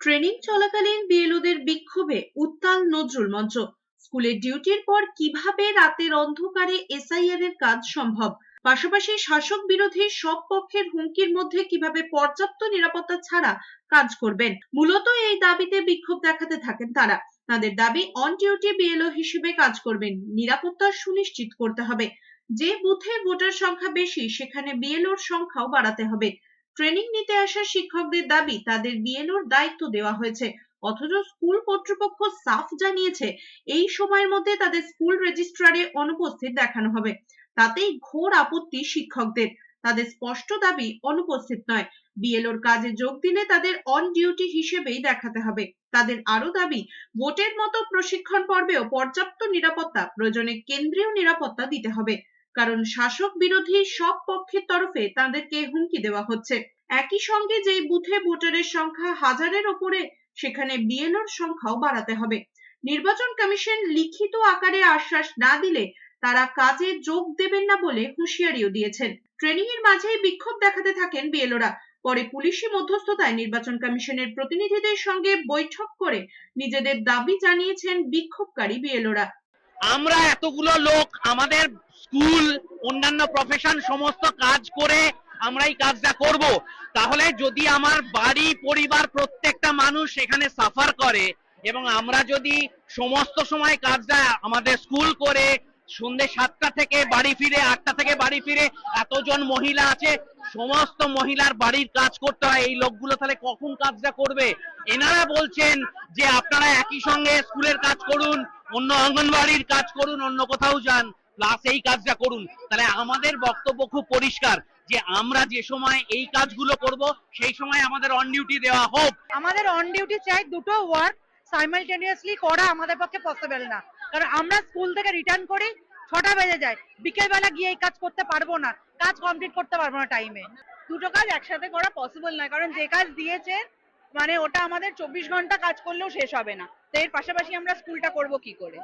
Training চলাকালীন বিএলওদের বিক্ষোভে উত্তাল নজরুল মঞ্চ। স্কুলের ডিউটির পর কীভাবে রাতের অন্ধকারে এসআইআর এর কাজ সম্ভব? পাশাপাশি শাসক বিরোধী সব পক্ষের হুমকির মধ্যে কীভাবে পর্যাপ্ত নিরাপত্তা ছাড়া কাজ করবেন? মূলত এই দাবিতে বিক্ষোভ দেখাতে থাকেন তারা। তাদের দাবি অন ডিউটি বিএলও হিসেবে কাজ করবেন। নিরাপত্তা সুনিশ্চিত করতে হবে। যে বুথে ভোটার সংখ্যা বেশি, সেখানে বিএলওর সংখ্যাও বাড়াতে হবে। ট্রেনিং নিতে আসা শিক্ষকদের দাবি তাদের বিএলওর দায়িত্ব দেওয়া হয়েছে। অথচ স্কুল কর্তৃপক্ষ সাফ জানিয়েছে, এই সময়ের মধ্যে তাদের স্কুল রেজিস্ট্রারে অনুপস্থিত দেখানো হবে। তাতেই ঘোর আপত্তি শিক্ষকদের। তাদের স্পষ্ট দাবি অনুপস্থিত নয়। বিএলওর কাজে যোগ দিলে তাদের অন ডিউটি হিসেবেই দেখাতে হবে। তাদের আরও দাবি, ভোটের মতো প্রশিক্ষণ পর্বেও পর্যাপ্ত নিরাপত্তা, প্রয়োজনে কেন্দ্রীয় নিরাপত্তা দিতে হবে। কারণ শাসক বিরোধী সব পক্ষের তরফে তাদেরকে হুমকি দেওয়া হচ্ছে। একই সঙ্গে যেই বুথে ভোটারের সংখ্যা হাজারের ওপরে, সেখানে বিএলওর সংখ্যাও বাড়াতে হবে। নির্বাচন কমিশন লিখিত আকারে আশ্বাস না দিলে তারা কাজে যোগ দেবেন না বলে হুঁশিয়ারিও দিয়েছেন। ট্রেনিং এর মাঝেই বিক্ষোভ দেখাতে থাকেন বিএলওরা। পরে পুলিশি মধ্যস্থতায় নির্বাচন কমিশনের প্রতিনিধিদের সঙ্গে বৈঠক করে নিজেদের দাবি জানিয়েছেন বিক্ষোভকারী বিএলওরা। আমরা এতগুলো লোক, আমাদের স্কুল, অন্যান্য প্রফেশন সমস্ত কাজ করে আমরা এই কাজটা করব। তাহলে যদি আমার বাড়ি, পরিবার প্রত্যেকটা মানুষ এখানে সাফার করে এবং আমরা যদি সমস্ত সময় কাজটা আমাদের স্কুল করে, সন্ধ্যে সাতটা থেকে বাড়ি ফিরে, আটটা থেকে বাড়ি ফিরে এতজন মহিলা আছে সমস্ত মহিলার বাড়ির কাজ করতে হয়। এই লোকগুলো তাহলে কখন কাজটা করবে? এনারা বলছেন যে আপনারা একই সঙ্গে স্কুলের কাজ করুন, অন্য অঙ্গনবাড়ির কাজ করুন, অন্য কোথাও যান প্লাস এই কাজটা করুন। তাহলে আমাদের বক্তব্য খুব পরিষ্কার যে আমরা যে সময় এই কাজগুলো করব, সেই সময় আমাদের অন ডিউটি দেওয়া হোক। আমাদের অন ডিউটি চাই দুটো ওয়ার্ক সাইমালটেনিয়াসলি করা আমাদের পক্ষে পসিবল না। কারণ আমরা স্কুল থেকে রিটার্ন করি, ছটা বেজে যায়। বিকেলবেলা গিয়ে এই কাজ করতে পারব না। কাজ কমপ্লিট করতে পারব না টাইমে দুটো কাজ একসাথে করা পসিবল নয়, কারণ যে কাজ দিয়েছে মানে ওটা আমাদের চব্বিশ ঘণ্টা কাজ করলেও শেষ হবে না। তো এর পাশাপাশি আমরা স্কুলটা করব কি করে?